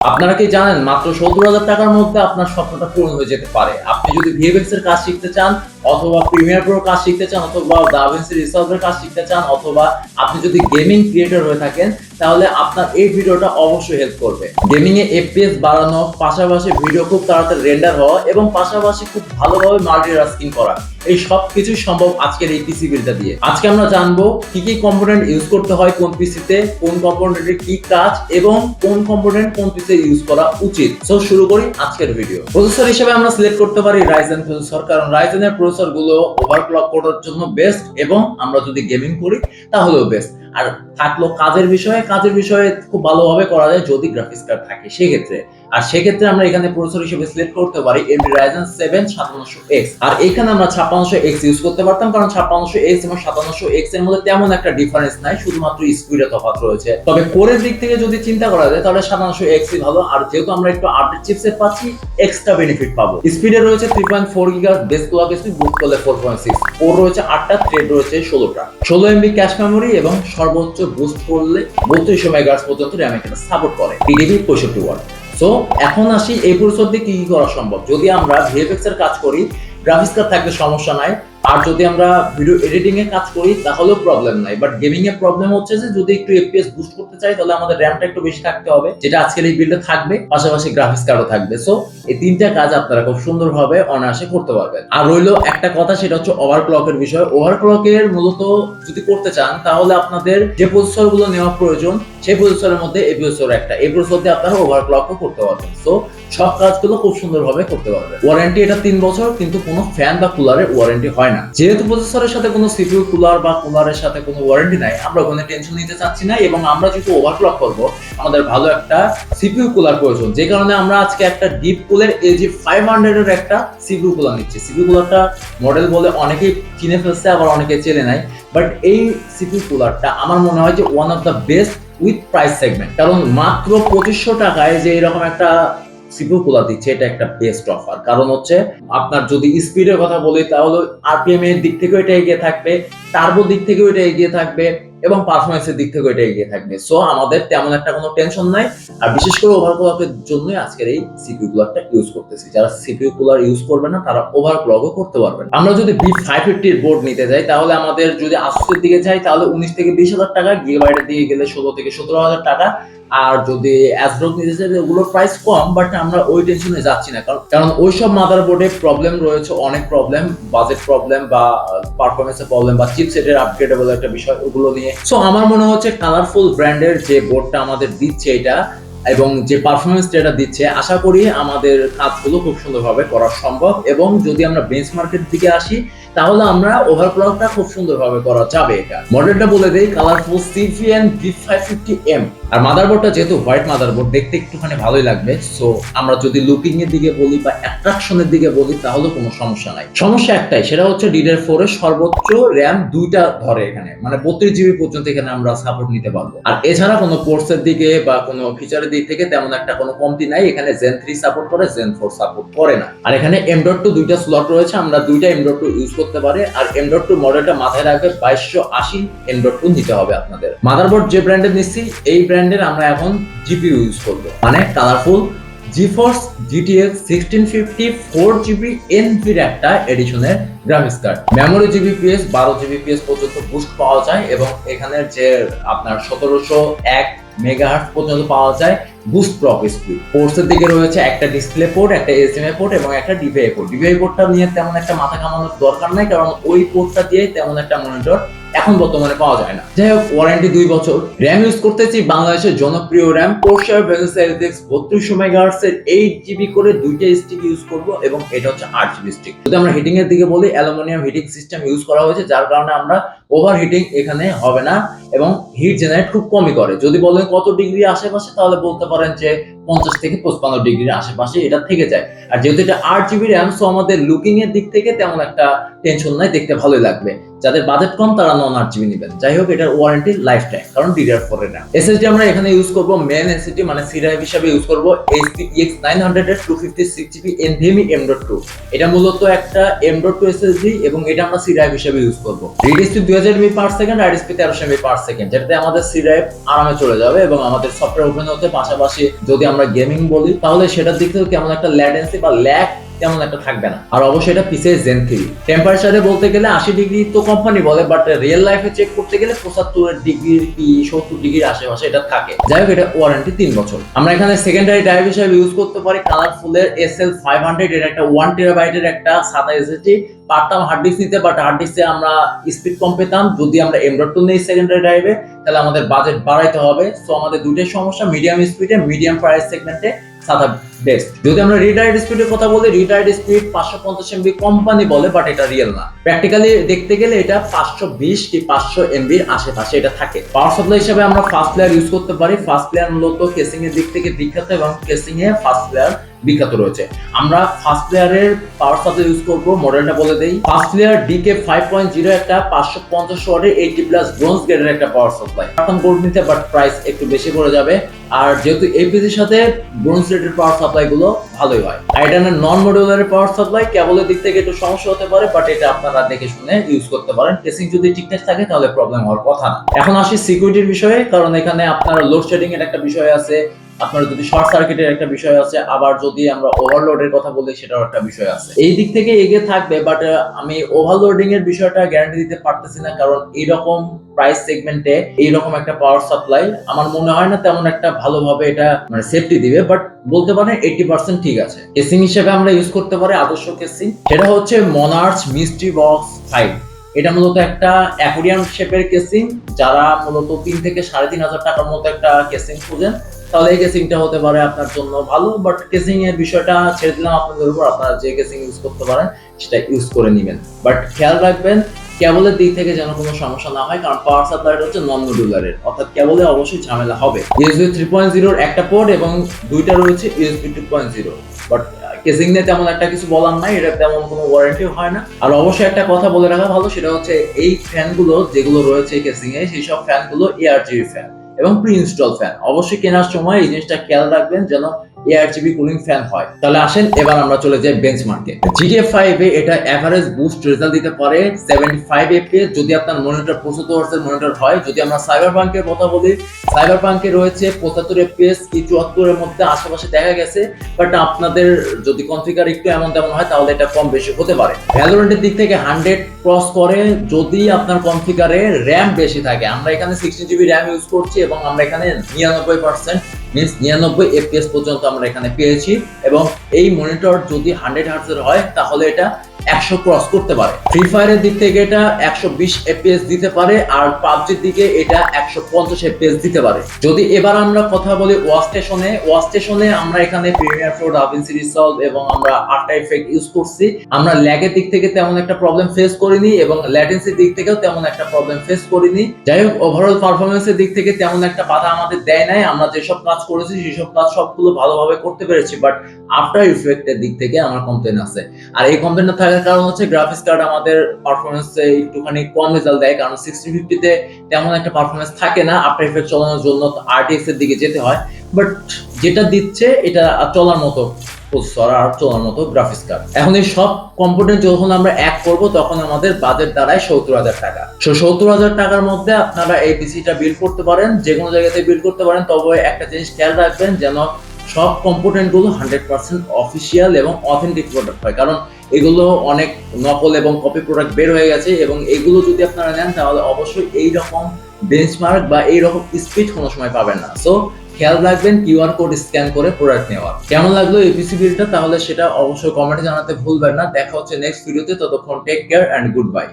আপনারা কি জানেন, মাত্র সত্তর হাজার টাকার মধ্যে আপনার স্বপ্নটা পূরণ হয়ে যেতে পারে। আপনি যদি ভিএফএক্স এর কাজ শিখতে চান অথবা প্রিমিয়ার প্রো কাজ শিখতে চান অথবা দাভিন্সি রিসলভের কাজ শিখতে চান অথবা আপনি যদি গেমিং ক্রিয়েটর হয়ে থাকেন, তাহলে আপনার এই ভিডিওটা অবশ্যই হেল্প করবে। গেমিং এ এফপিএস বাড়ানো, পাশাপাশি ভিডিও খুব তাড়াতাড়ি রেন্ডার হওয়া এবং পাশাপাশি খুব ভালোভাবে মাল্টিটাস্কিং করা। এই সব কিছুই সম্ভব আজকের এই পিসি বিলটা দিয়ে। আজকে আমরা জানব কি কি কম্পোনেন্ট ইউজ করতে হয় কোন পিসিতে কোন কম্পোনেন্টের কি কাজ এবং কোন কম্পোনেন্ট কোন পিসে ইউজ করা উচিত। সো শুরু করি আজকের ভিডিও প্রসেসর হিসেবে আমরা সিলেক্ট করতে পারি রাইজেন প্রসেসর, কারণ রাইজেনের প্রসেসর গুলো ওভারক্লক করার জন্য বেস্ট এবং আমরা যদি গেমিং করি তাহলেও বেস্ট আর থাকল কাজের বিষয়ে কাজের বিষয়ে খুব ভালোভাবে করা যায় যদি গ্রাফিক্স কার্ড থাকে। সেক্ষেত্রে, আর সেক্ষেত্রে আমরা এখানে প্রসেসর হিসেবে সিলেক্ট করতে পারি এমডি রাইজেন সেভেন সাতান্নশো এক্স আর এখানে আমরা ছাপ্পান্নশো এক্স ইউজ করতে পারতাম, কারণ ছাপ্পান্নশো এক্স এবং সাতান্নশো এক্সের মধ্যে তেমন একটা ডিফারেন্স নাই, শুধুমাত্র স্পিডে তফাৎ রয়েছে। তবে কোরের দিক থেকে যদি চিন্তা করা যায়, তাহলে সাতান্নশো এক্সই ভালো। আর যেহেতু আমরা একটু আপডেট চিপসেট পাচ্ছি এক্সট্রা বেনিফিট পাবো। স্পিডে রয়েছে থ্রি পয়েন্ট ফোর গিগার বেস ক্লক স্পিড বুট করলে ফোর পয়েন্ট সিক্স কোর রয়েছে আটটা থ্রেড রয়েছে ষোলোটা। ষোলো এমবি ক্যাশ মেমোরি এবং সর্বোচ্চ বুস্ট করলে বত্রিশ সময় মেগাহার্টজ পর্যন্ত র্যাম এখানে সাপোর্ট করে। পিডিবি পঁয়ষট্টি ওয়াট সো এখন আসি এই প্রসেসর দিয়ে কি করা সম্ভব? যদি আমরা ভিএফএক্স এর কাজ করি গ্রাফিক্স কার্ড থাকলে সমস্যা নাই। আর যদি আমরা ভিডিও এডিটিং এ কাজ করি, তাহলেও প্রবলেম নাই। বাট গেমিং এর প্রবলেম হচ্ছে যে, যদি একটু এফপিএস বুস্ট করতে চাই, তাহলে আমাদের র্যামটা একটু বেশি থাকতে হবে, যেটা আজকের এই বিল্ডে থাকবে। পাশাপাশি গ্রাফিক্স কার্ডও থাকবে। সো এই তিনটা কাজ আপনারা খুব সুন্দরভাবে অনায়াসে করতে পারবেন। আর রইল একটা কথা, সেটা হচ্ছে ওভারক্লকের বিষয়। ওভারক্লকের মূলত যদি করতে চান, তাহলে আপনাদের যে প্রসেসরগুলো নেওয়া প্রয়োজন, সেই প্রসেসরের মধ্যে এই প্রসেসর একটা। এই প্রসেসর দিয়ে আপনারা ওভারক্লকও করতে পারবেন। সো সব কাজগুলো খুব সুন্দরভাবে করতে পারবেন। ওয়ারেন্টি এটা তিন বছর, কিন্তু কোনো ফ্যান বা কুলারের ওয়ারেন্টি হয় না। যেহেতু প্রসেসরের সাথে কোনো সিপিইউ কুলার বা কুলারের সাথে কোনো ওয়ারেন্টি নাই, আমরা ওখানে টেনশন নিতে চাচ্ছি না এবং আমরা যেহেতু ওভারক্লক করব, আমাদের ভালো একটা সিপিইউ কুলার প্রয়োজন। যে কারণে আমরা আজকে একটা ডিপ কুলের এজি ফাইভ হান্ড্রেডের একটা সিপিইউ কুলার নিচ্ছি। সিপিইউ কুলারটা মডেল বলে অনেকেই চিনে ফেলছে, আবার অনেকে চেনে নাই। বাট এই সিপিইউ কুলারটা আমার মনে হয় যে one of the best with price segment কারণ মাত্র পঁচিশশো টাকায় যে এরকম একটা সিপিইউ কুলার দিচ্ছে, এটা একটা বেস্ট অফার কারণ হচ্ছে, আপনার যদি স্পিডের কথা বলি, তাহলে আরপিএম এর দিক থেকেও এটা এগিয়ে থাকবে টার্বো দিক থেকেও এটা এগিয়ে থাকবে, এবং পারফরমেন্সের দিক থেকেও এটা এগিয়ে থাকবে। সো আমাদের তেমন একটা কোনো টেনশন নাই। আর বিশেষ করে ওভারক্লকের জন্যই আজকের এই সিপিউ কুলারটা ইউজ করতেছি। যারা সিপিউ কুলার ইউজ করবে না, তারা ওভার ওভারক্লকও করতে পারবেন আমরা যদি বি ফাইভ ফিফটির বোর্ড নিতে যাই, তাহলে আমাদের যদি আসুসের দিকে যাই, তাহলে উনিশ থেকে বিশ হাজার টাকা গিগাবাইটের দিকে গেলে ষোলো থেকে সতেরো হাজার টাকা আর যদি অ্যাসব্রক নিতে চাই ওগুলোর প্রাইস কম বাট আমরা ওই টেনশনে যাচ্ছি না। কারণ কারণ ওইসব মাদারবোর্ডে প্রবলেম রয়েছে, অনেক প্রবলেম বাজেট প্রবলেম বা পারফরমেন্সের প্রবলেম বা চিপসেটের আপগ্রেডেবল একটা বিষয়, ওগুলো নিয়ে। সো আমার মনে হচ্ছে কালারফুল ব্র্যান্ডের যে বোর্ডটা আমাদের দিচ্ছে এটা, এবং যে পারফরমেন্স যেটা দিচ্ছে, আশা করি আমাদের কাজগুলো খুব সুন্দরভাবে করা সম্ভব। এবং যদি আমরা বেঞ্চ মার্কেট দিকে আসি, তাহলে আমরা ওভারক্লকটা খুব সুন্দরভাবে করা যাবে এটা। মডেলটা বলে দেই Colorful CVN B five fifty M আর মাদারবোর্ডটা যেহেতু হোয়াইট মাদারবোর্ড দেখতে একটুখানি ভালোই লাগবে। সো আমরা যদি লুকিং এর দিকে বলি বা অ্যাট্রাকশনের দিকে বলি, তাহলে কোনো সমস্যা নাই। সমস্যা একটাই, সেটা হচ্ছে ডিডার ফোর এর সর্বোচ্চ র্যাম দুইটা ধরে এখানে। মানে বত্রিশ জিবি পর্যন্ত এখানে আমরা সাপোর্ট নিতে পারব। আর এছাড়া কোনো কোর্সের দিকে বা কোনো ফিচারের দিক থেকে তেমন একটা কোনো কমতি নাই। এখানে জেন থ্রি সাপোর্ট করে জেন ফোর সাপোর্ট করে না। আর এখানে এম টু দুইটা স্লট রয়েছে, আমরা দুইটা এম টু ইউজ করতে পারি। আর এম টু মডেলটা মাথায় রাখবে বাইশশো আশি এম টু নিতে হবে আপনাদের। মাদারবোর্ড যে ব্র্যান্ডের নিচ্ছি, এই ব্র্যান্ডের আমরা এখন জিপিইউ ইউজ করব। মানে colourful GeForce GTX sixteen fifty four GB এনভির একটা এডিশনের গ্রাফিক্স কার্ড মেমোরি জিবিপিএস বারো জিবিপিএস পর্যন্ত বুস্ট পাওয়া যায় এবং এখানের যে আপনার সতেরোশো এক মেগাহার্ট পর্যন্ত পাওয়া যায় বুস্ট প্রপ স্পিড পোর্টসের দিকে রয়েছে একটা ডিসপ্লে পোর্ট একটা এসএমএ পোর্ট এবং একটা ডিভিআই পোর্ট ডিভিআই পোর্টটা নিয়ে তেমন একটা মাথা কামানোর দরকার নাই, কারণ ওই পোর্টটা দিয়ে তেমন একটা মনিটর এখন বর্তমানে পাওয়া যায় না। যাই হোক ওয়ারেন্টি দুই বছর। র্যাম ইউজ করতেছি বাংলাদেশের জনপ্রিয় র্যাম কোর্সার ভেলোসাইটেক্স বত্রিশশো মেগাহার্টস এর এইট জিবি করে দুইটা স্টিক ইউজ করব এবং এটা হচ্ছে আট জিবি স্টিক যদি আমরা হিটিং এর দিকে বলি অ্যালুমিনিয়াম হিটিং সিস্টেম ইউজ করা হয়েছে, যার কারণে আমরা ওভার হিটিং এখানে হবে না এবং হিট জেনারেট খুব কমই করে। যদি বলেন কত ডিগ্রি আশেপাশে, তাহলে বলতে পারেন যে পঞ্চাশ থেকে পঁচপান্ন ডিগ্রির আশেপাশে এটা থেকে যায়। আর যেহেতু এটা আট জিবি র্যাম সো আমাদের লুকিং এর দিক থেকে তেমন একটা টেনশন নাই, দেখতে ভালোই লাগবে। যাদের বাজেট কম, তারা নন আট জিবি নেবেন। যাই হোক, এটার ওয়ারেন্টি লাইফ টাইম কারণ ডিডিআর ফোর এর এসএসডি আমরা এখানে ইউজ করব মেন এসএসডি মানে সি ড্রাইভ হিসাবে ইউজ করব এইচপি এক্স নাইন হান্ড্রেড এর two fifty six GB NVMe M dot two এটা মূলত একটা এম ডট টু এসএসডি এবং এটা আমরা সি ড্রাইভ হিসাবে ইউজ করব। রিড স্পিড দুই হাজার MB per second write speed তেরোশো এমবি পার সেকেন্ড যেটাতে আমাদের সি ড্রাইভ আরামে চলে যাবে এবং আমাদের সফটওয়্যার ওপেন হতে পাশাপাশি যদি আমরা গেমিং বলি, তাহলে সেটার দিক থেকে কেমন একটা ল্যাটেন্সি বা ল্যাক তেমন একটা থাকবে না। আর অবশ্যই এটা পিসে জেন থ্রি টেম্পারেচারে বলতে গেলে আশি ডিগ্রি তো কোম্পানি বলে বাট রিয়েল লাইফে চেক করতে গেলে পঁচাত্তর ডিগ্রি কি সত্তর ডিগ্রির আশেপাশে এটা থাকে। যাই হোক, এটা ওয়ারেন্টি তিন বছর। আমরা এখানে সেকেন্ডারি ড্রাইভ হিসেবে ইউজ করতে পারি। কালারফুলের এস এল ফাইভ হান্ড্রেড এর একটা ওয়ান টেরাবাইটের একটা সাদা এসএসডি পারতাম হার্ড ডিস্ক নিতে বাট হার্ড ডিস্কে আমরা স্পিড কম পেতাম। যদি আমরা এম ডট টু নেই সেকেন্ডারি ড্রাইভে তাহলে আমাদের বাজেট বাড়াইতে হবে। সো আমাদের দুটোই সমস্যা মিডিয়াম স্পিডে মিডিয়াম প্রাইস সেগমেন্টে সাদা বেস্ট যদি আমরা রিটায়ার্ড স্পিডের কথা বলি রিটায়ার্ড স্পিড পাঁচশো পঞ্চাশ এমবি কোম্পানি বলে বাট এটা রিয়েল না। প্র্যাকটিক্যালি দেখতে গেলে এটা পাঁচশো বিশ কি পাঁচশো এমবির আশেপাশে এটা থাকে। পাওয়ার সাপ্লাই হিসেবে আমরা ফার্স্ট প্লেয়ার ইউজ করতে পারি। ফার্স্ট প্লেয়ার মূলত কেসিং এর দিক থেকে বিখ্যাত এবং কেসিং এ ফার্স্ট প্লেয়ার বিখ্যাত রয়েছে। আমরা ফার্স্ট প্লেয়ারের পাওয়ার সাপ্লাই ইউজ করব মডেলটা বলে দেই। First player DK five point zero একটা পাঁচশো পঞ্চাশ ওয়াটের এইটি প্লাস ব্রোঞ্জ গ্রেডের একটা পাওয়ার সাপ্লাই প্রথম বোর্ড নিতে বাট প্রাইস একটু বেশি পড়ে যাবে। আর যেহেতু এপিসির সাথে ব্রোঞ্জ রেটের পাওয়ার সাপ্লাই গুলো ভালোই হয়। আর এটা নন মডিউলার পাওয়ার সাপ্লাই কেবলের দিক থেকে একটু সমস্যা হতে পারে বাট এটা আপনারা দেখে শুনে ইউজ করতে পারেন। কেসিং যদি ঠিকঠাক থাকে, তাহলে প্রবলেম হওয়ার কথা না। এখন আসি সিকিউরিটির বিষয়ে, কারণ এখানে আপনার লোডশেডিং এর একটা বিষয় আছে। আপনার যদি শর্ট সার্কিটের একটা বিষয় আছে, আবার যদি আমরা ওভারলোডের কথা বলি সেটাও একটা বিষয় আছে। এই দিক থেকে এগিয়ে থাকবে বাট আমি ওভারলোডিং এর বিষয়টা গ্যারান্টি দিতে পারতেছি না, কারণ এইরকম প্রাইস সেগমেন্টে এইরকম একটা পাওয়ার সাপ্লাই আমার মনে হয় না তেমন একটা ভালোভাবে এটা মানে সেফটি দিবে বাট বলতে পারেন এইটি পার্সেন্ট ঠিক আছে। কেসিং হিসেবে আমরা ইউজ করতে পারি আদর্শ কেসিং সেটা হচ্ছে মনার্চ মিস্ট্রি বক্স ফাইভ এটা মূলত একটা অ্যাকোরিয়াম শেপের কেসিং যারা মূলত তিন থেকে সাড়ে তিন হাজার টাকার মতো একটা কেসিং খুঁজেন। তাহলে এই কেসিংটা হতে পারে আপনার জন্য ভালো বাট কেসিং এর বিষয়টা ছেড়ে দিলাম আপনাদের উপর। আপনারা যে কেসিং ইউজ করতে পারেন, সেটা ইউজ করে নেবেন। বাট খেয়াল রাখবেন, কেবলের দিক থেকে যেন কোনো সমস্যা না হয়, কারণ পাওয়ার সাপ্লাইটা হচ্ছে নন মডুলারের অর্থাৎ কেবলে অবশ্যই ঝামেলা হবে। ইউএসবি থ্রি পয়েন্ট জিরোর একটা পোর্ট এবং দুইটা রয়েছে USB two point zero but casing নিয়ে তেমন একটা কিছু বলার নাই, এটা তেমন কোনো ওয়ারেন্টি হয় না। আর অবশ্যই একটা কথা বলে রাখা ভালো, সেটা হচ্ছে এই ফ্যানগুলো যেগুলো রয়েছে কেসিং এ, সেই সব ফ্যানগুলো এআরজিবি ফ্যান এবং প্রি ইনস্টল ফ্যান অবশ্যই কেনার সময় এই জিনিসটা খেয়াল রাখবেন যেন এআরজিবি কুলিং ফ্যান হয়। তাহলে আসেন, এবার আমরা চলে যাই বেঞ্চমার্কে জিটিএ ফাইভ এ এটা এভারেজ বুস্ট রেজাল্ট দিতে পারে সেভেন্টি ফাইভ এফপিএস যদি আপনার মনিটর পঁচাত্তর হার্সের মনিটর হয়। যদি আমরা সাইবার বাঙ্কের কথা বলি সাইবার বাঙ্কে রয়েছে পঁচাত্তর এফপিএস কি চুয়াত্তরের মধ্যে আশেপাশে দেখা গেছে। বাট আপনাদের যদি কনফিগার একটু এমন তেমন হয়, তাহলে এটা কম বেশি হতে পারে। ভ্যালোরেন্টের দিক থেকে হান্ড্রেড ক্রস করে যদি আপনার কনফিগারে র্যাম বেশি থাকে। আমরা এখানে সিক্সটি জিবি র্যাম ইউজ করছি এবং আমরা এখানে নিরানব্বই পার্সেন্ট মিনস নিরানব্বই এফপিএস পর্যন্ত আমরা এখানে পেয়েছি এবং এই মনিটর যদি হান্ড্রেড হার্টসের হয়, তাহলে এটা একশো ক্রস করতে পারে। ফ্রি ফায়ারের দিক থেকে এটা একশো বিশ এফপিএস দিতে পারে আর পাবজির দিকে এটা একশো পঞ্চাশ এফপিএস দিতে পারে। যদি এবার আমরা কথা বলি ওয়াশ স্টেশনে ওয়াশ স্টেশনে আমরা এখানে প্রিমিয়ার প্রো ডাভিনসি রিসলভ এবং আমরা আটটা এফেক্ট ইউজ করছি। আমরা ল্যাগের দিক থেকে তেমন একটা প্রবলেম ফেস করিনি এবং ল্যাটেন্সির দিক থেকেও তেমন একটা প্রবলেম ফেস করিনি। যাই হোক ওভারঅল পারফরমেন্সের দিক থেকে তেমন একটা বাধা আমাদের দেয় নাই। আমরা যেসব কাজ করেছি, সেসব কাজ সবগুলো ভালোভাবে করতে পেরেছি বাট আফটার ইফেক্টের দিক থেকে আমার কমপ্লেন আছে। আর এই কমপ্লেনটা থাকার কারণ হচ্ছে গ্রাফিক্স কার্ড আমাদের পারফরমেন্সে একটুখানি কম রেজাল্ট দেয়, কারণ সিক্সটি ফিফটিতে তেমন একটা পারফরমেন্স থাকে না আফটার ইফেক্ট চালানোর জন্য আরটিএক্স এর দিকে যেতে হয় বাট যেটা দিচ্ছে এটা চলার মতো প্রসেসর আর চলার মতো গ্রাফিক্স কার্ড এখন এই সব কম্পোনেন্ট যখন আমরা এক করব, তখন আমাদের বাজেট দাঁড়ায় সত্তর হাজার টাকা। সো সত্তর হাজার টাকার মধ্যে আপনারা এই পিসিটা বিল্ড করতে পারেন, যে কোনো জায়গাতে বিল্ড করতে পারেন। তবে একটা জিনিস খেয়াল রাখবেন, যেন সব কম্পোনেন্টগুলো হান্ড্রেড পার্সেন্ট অফিসিয়াল এবং অথেন্টিক প্রোডাক্ট হয়। কারণ এগুলো অনেক নকল এবং কপি প্রোডাক্ট বের হয়ে গেছে এবং এগুলো যদি আপনারা নেন, তাহলে অবশ্যই এই রকম বেঞ্চমার্ক বা এই রকম স্পিড কোনো সময় পাবেন না। সো খেয়াল রাখবেন কিউআর কোড স্ক্যান করে প্রোডাক্ট নেওয়ার। কেমন লাগল এপিসি বিলটা তাহলে সেটা অবশ্যই কমেন্টে জানাতে ভুলবেন না। দেখা হচ্ছে নেক্সট ভিডিওতে ততক্ষণ take care and good bye